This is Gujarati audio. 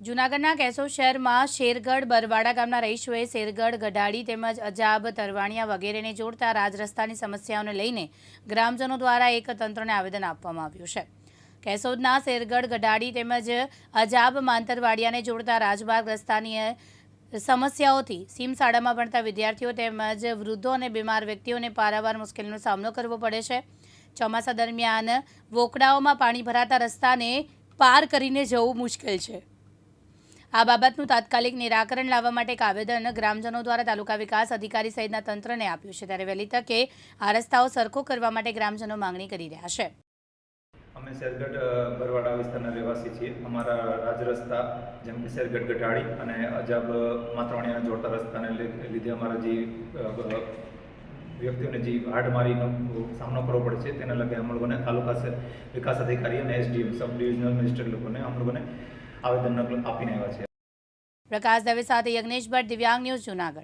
જૂનાગઢના કેશોદ શહેરમાં શેરગઢ બરવાડા ગામના રહીશોએ શેરગઢ ગઢાડી તેમજ અજાબ તરવાણિયા વગેરેને જોડતા રાજ રસ્તાની સમસ્યાઓને લઈને ગ્રામજનો દ્વારા એક તંત્રને આવેદન આપવામાં આવ્યું છે. કેશોદના શેરગઢ ગઢાડી તેમજ અજાબ માંતરવાડિયાને જોડતા રાજમાર્ગ રસ્તાની સમસ્યાઓથી સીમ શાળામાં ભણતા વિદ્યાર્થીઓ તેમજ વૃદ્ધો અને બીમાર વ્યક્તિઓને પારાવાર મુશ્કેલીનો સામનો કરવો પડે છે. ચોમાસા દરમિયાન વોકડાઓમાં પાણી ભરાતા રસ્તાને પાર કરીને જવું મુશ્કેલ છે. આ બાબતનું તાત્કાલિક નિરાકરણ લાવવા માટે એક આવેદન ગ્રામજનો દ્વારા તાલુકા વિકાસ અધિકારી સહિતના તંત્રને આપ્યું છે. ત્યારે વહેલી તકે આ રસ્તાઓ સરખો કરવા માટે ગ્રામજનો માંગણી કરી રહ્યા છે. અમે શેરગઢ બરવાડા વિસ્તારના રહેવાસી છીએ. અમારા રાજ રસ્તા જેમ કે શેરગઢ ગઢાડી અને અજાબ માત્રવાણીયાને જોડતા રસ્તાને લીધે અમારા જે વ્યક્તિઓને જે હાડમારીનો સામનો કરવો પડે છે, તેના લગે અમે લોકોને તાલુકા વિકાસ અધિકારી અને એસડીએમ સબ ડિવિઝનલ મેજિસ્ટ્રેટ લોકોને અમે લોકોને આવેદન આપીને આવ્યા છે પ્રકાશ દવે સાથે યજ્ઞેશ ભટ્ટ દિવ્યાંગ ન્યૂઝ જુનાગઢ.